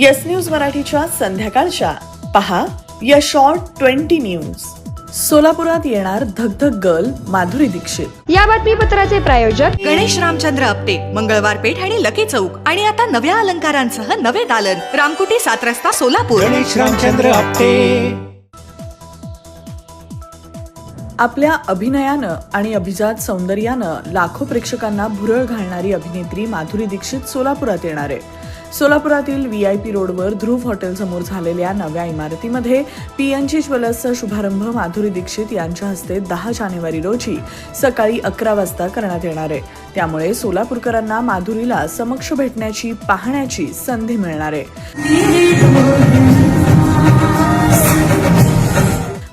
Yes news मराठीच्या संध्याकाळच्या. पहा या शॉर्ट ट्वेंटी न्यूज सोलापुरात येणार धगधग गर्ल माधुरी दीक्षित. या बातमीपत्राचे प्रायोजक गणेश रामचंद्र आपटे मंगळवार पेठ आणि लकी चौक. आणि आता नव्या अलंकारांसह नवे दालन. रामकुटी सात रस्ता सोलापूर. गणेश रामचंद्र आपटे. आपल्या अभिनयानं आणि अभिजात सौंदर्यानं लाखो प्रेक्षकांना भुरळ घालणारी अभिनेत्री माधुरी दीक्षित सोलापुरात येणार आहे. सोलापुरातील व्ही आय पी रोडवर ध्रुव हॉटेल समोर झालेल्या नव्या इमारतीमध्ये पी ज्वेलर्सचा शुभारंभ माधुरी दीक्षित यांच्या हस्ते दहा जानेवारी रोजी सकाळी अकरा वाजता करण्यात येणार आहे. त्यामुळे सोलापूरकरांना माधुरीला समक्ष भेटण्याची पाहण्याची संधी मिळणार आहे.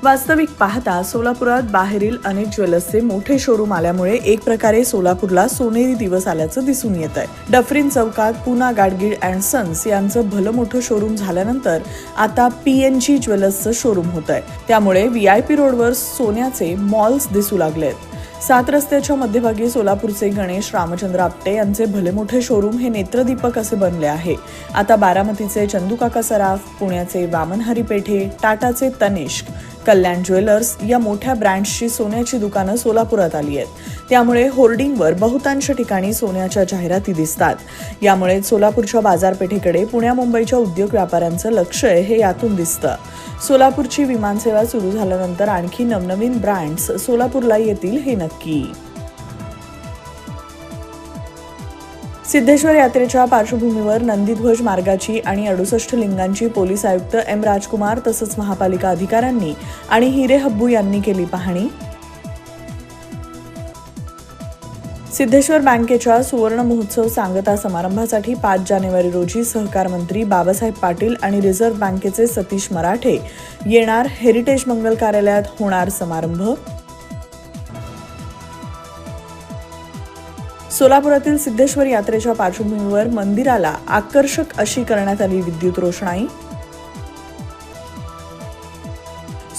वास्तविक पाहता सोलापुरात बाहेरील अनेक ज्वेलर्सचे मोठे शोरूम आल्यामुळे एक प्रकारे सोलापूरला सोनेरी दिवस आल्याचं दिसून येत आहे डफरीन चौकात पुना गाडगीळ अँड सन्स यांचं भलं मोठं शोरूम झाल्यानंतर आता पी एन जी ज्वेलर्सचं शोरूम होत आहे त्यामुळे व्ही आय पी रोडवर सोन्याचे मॉल्स दिसू लागलेत. सात रस्त्याच्या मध्यभागी सोलापूरचे गणेश रामचंद्र आपटे यांचे भले मोठे शोरूम हे नेत्रदीपक असे बनले आहे. आता बारामतीचे चंदूकाका सराफ पुण्याचे वामनहरी पेठे टाटाचे तनिष्क कल्याण ज्वेलर्स या मोठ्या ब्रँड्सची सोन्याची दुकानं सोलापुरात आली आहेत. त्यामुळे होर्डिंगवर बहुतांश ठिकाणी सोन्याच्या जाहिराती दिसतात. यामुळे सोलापूरच्या बाजारपेठेकडे पुण्या मुंबईच्या उद्योग व्यापाऱ्यांचं लक्ष आहे हे यातून दिसतं. सोलापूरची विमानसेवा सुरू झाल्यानंतर आणखी नवनवीन ब्रँड्स सोलापूरला येतील हे नक्की. सिद्धेश्वर यात्रेच्या पार्श्वभूमीवर नंदीध्वज मार्गाची आणि अडुसष्ट लिंगांची पोलीस आयुक्त एम राजकुमार तसंच महापालिका अधिकाऱ्यांनी आणि हिरे हब्बू यांनी केली पाहणी. सिद्धेश्वर बँकेच्या सुवर्ण महोत्सव सांगता समारंभासाठी पाच जानेवारी रोजी सहकार मंत्री बाबासाहेब पाटील आणि रिझर्व्ह बँकेचे सतीश मराठे येणार हेरिटेज मंगल कार्यालयात होणार समारंभ. सोलापुरातील सिद्धेश्वर यात्रेच्या पार्श्वभूमीवर मंदिराला आकर्षक अशी करण्यात आली विद्युत रोषणाई.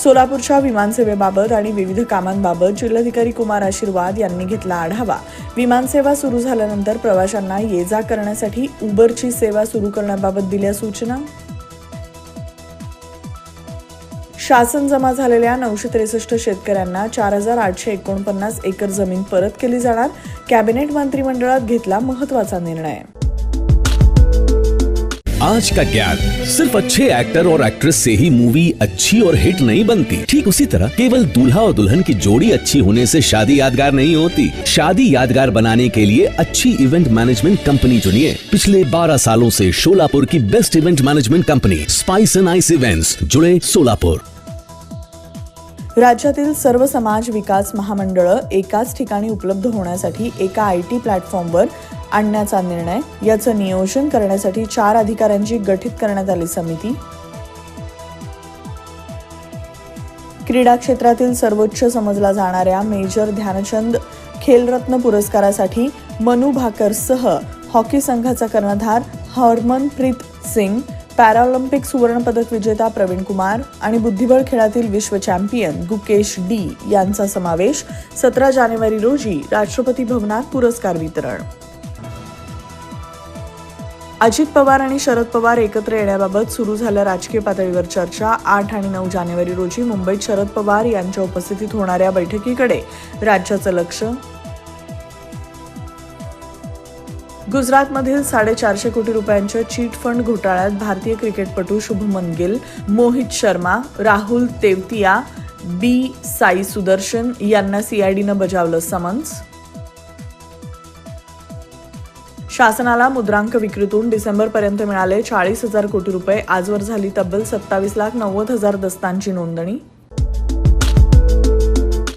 सोलापूरच्या विमानसेवेबाबत आणि विविध कामांबाबत जिल्हाधिकारी कुमार आशीर्वाद यांनी घेतला आढावा. विमानसेवा सुरू झाल्यानंतर प्रवाशांना ये जा करण्यासाठी उबरची सेवा सुरू करण्याबाबत दिल्या सूचना. शासन जमा झालेल्या नऊशे त्रेसष्ट शेतकऱ्यांना चार हजार आठशे एकोणपन्नास एकर जमीन परत केली जाणार. कॅबिनेट मंत्रिमंडळात घेतला महत्त्वाचा निर्णय. आज का ज्ञान? सिर्फ अच्छे एक्टर और एक्ट्रेस से ही मूवी अच्छी और हिट नहीं बनती। ठीक उसी तरह केवल दूल्हा और दुल्हन की जोड़ी अच्छी होने से शादी यादगार नहीं होती। शादी यादगार बनाने के लिए अच्छी इवेंट मैनेजमेंट कंपनी चुनिए। पिछले 12 सालों से शोलापुर की best event management company spice and ice events जुड़े सोलापुर राज्यातील सर्व समाज विकास महामंडळं एकाच ठिकाणी उपलब्ध होण्यासाठी एका आय टी प्लॅटफॉर्मवर आणण्याचा निर्णय याचं नियोजन करण्यासाठी चार अधिकाऱ्यांची गठीत करण्यात आली समिती. क्रीडा क्षेत्रातील सर्वोच्च समजला जाणाऱ्या मेजर ध्यानचंद खेलरत्न पुरस्कारासाठी मनु भाकरसह हॉकी संघाचा कर्णधार हरमनप्रीत सिंग पॅराऑलिम्पिक सुवर्णपदक विजेता प्रवीण कुमार आणि बुद्धिबळ खेळातील विश्व चॅम्पियन गुकेश डी यांचा समावेश सतरा जानेवारी रोजी राष्ट्रपती भवनात पुरस्कार वितरण. अजित पवार आणि शरद पवार एकत्र येण्याबाबत सुरू झाल्या राजकीय पातळीवर चर्चा. आठ आणि नऊ जानेवारी रोजी मुंबईत शरद पवार यांच्या उपस्थितीत होणाऱ्या बैठकीकडे राज्याचं लक्ष गुजरातमधील साडेचारशे कोटी रुपयांच्या चीट फंड घोटाळ्यात भारतीय क्रिकेटपटू शुभमन गिल मोहित शर्मा राहुल तेवतिया बी साई सुदर्शन यांना सीआयडीनं बजावलं समन्स. शासनाला मुद्रांक विक्रीतून डिसेंबरपर्यंत मिळाले चाळीस हजार कोटी रुपये. आजवर झाली तब्बल सत्तावीस लाख नव्वद हजार दस्तांची नोंदणी.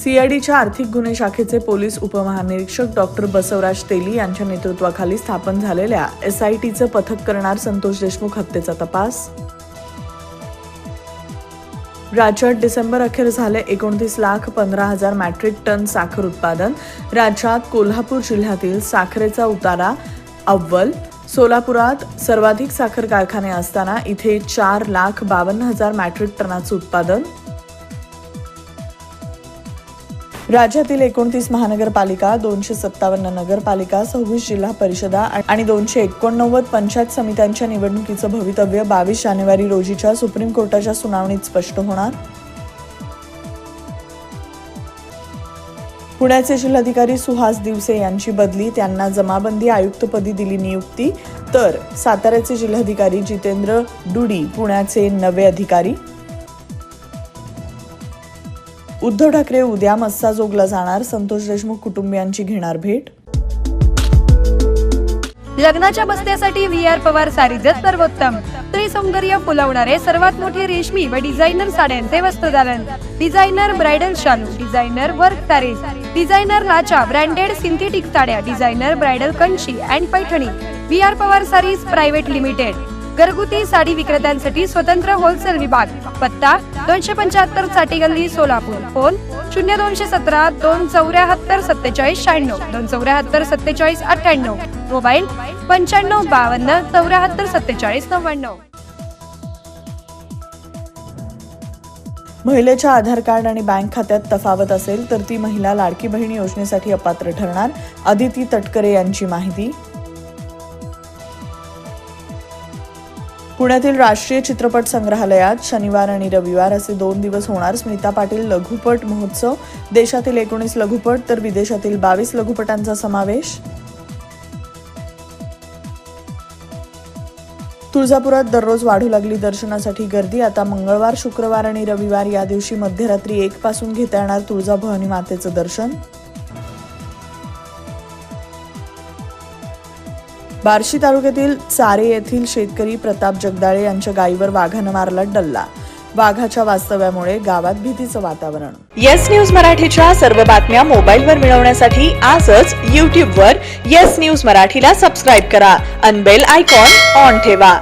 सीआयडीच्या आर्थिक गुन्हे शाखेचे पोलीस उपमहानिरीक्षक डॉक्टर बसवराज तेली यांच्या नेतृत्वाखाली स्थापन झालेल्या एसआयटीचं पथक करणार संतोष देशमुख हत्येचा तपास. राज्यात डिसेंबर अखेर झाले एकोणतीस लाख पंधरा हजार मॅट्रिक टन साखर उत्पादन. राज्यात कोल्हापूर जिल्ह्यातील साखरेचा उतारा अव्वल. सोलापुरात सर्वाधिक साखर कारखाने असताना इथे चार लाख बावन्न हजार मॅट्रिक टनाचं उत्पादन. राज्यातील एकोणतीस महानगरपालिका दोनशे सत्तावन्न नगरपालिका सव्वीस जिल्हा परिषदा आणि दोनशे एकोणनव्वद पंचायत समित्यांच्या निवडणुकीचं भवितव्य बावीस जानेवारी रोजीच्या सुप्रीम कोर्टाच्या सुनावणीत स्पष्ट होणार? पुण्याचे जिल्हाधिकारी सुहास दिवसे यांची बदली त्यांना जमाबंदी आयुक्तपदी दिली नियुक्ती. तर साताऱ्याचे जिल्हाधिकारी जितेंद्र डुडी पुण्याचे नवे अधिकारी. उद्धव ठाकरे उद्या मस्साजोगला जाणार. संतोष देशमुख कुटुंबियांची घेणार भेट. लग्नाच्या बस्त्यासाठी व्ही आर पवार सारीजत सर्वोत्तम. स्त्री सौंदर्य फुलवणारे सर्वात मोठे रेशमी व डिझायनर साड्यांचे वस्त्रदालन डिझायनर ब्रायडल शालू डिझायनर वर्क सारीज डिझायनर लाचा ब्रँडेड सिंथेटिक साड्या designer bridal Kanchi and Paithani. V R Pawar sarees private limited. घरगुती साडी विक्रेत्यांसाठी स्वतंत्र होलसेल विभाग. पत्ता दोनशे पंच्याहत्तरसाठी गल्ली सोलापूर. फोन शून्य दोनशे सतरा दोन चौऱ्याहत्तर सत्तेचाळीस शहाण्णव. दोन चौऱ्याहत्तर सत्तेचाळीस अठ्ठ्याण्णव. मोबाईल पंच्याण्णव बावन्न चौऱ्याहत्तर सत्तेचाळीस नव्याण्णव. महिलेच्या आधार कार्ड आणि बँक खात्यात तफावत असेल तर ती महिला लाडकी बहीण योजनेसाठी अपात्र ठरणार अदिती तटकरे यांची माहिती. पुण्यातील राष्ट्रीय चित्रपट संग्रहालयात शनिवार आणि रविवार असे दोन दिवस होणार स्मिता पाटील लघुपट महोत्सव. देशातील एकोणीस लघुपट तर विदेशातील बावीस लघुपटांचा समावेश. तुळजापुरात दररोज वाढू लागली दर्शनासाठी गर्दी. आता मंगळवार शुक्रवार आणि रविवार या दिवशी मध्यरात्री एक पासून घेता येणार तुळजाभवानी मातेचं दर्शन. बार्शी तालुक्यातील चारे येथील शेतकरी प्रताप जगदाळे यांच्या गायीवर वाघानं मारला डल्ला. वाघाच्या वास्तव्यामुळे गावात भीतीचं वातावरण. येस न्यूज मराठीच्या सर्व बातम्या मोबाईलवर मिळवण्यासाठी आजच यूट्यूबवर येस न्यूज मराठीला सबस्क्राईब करा. अनबेल आयकॉन ऑन ठेवा.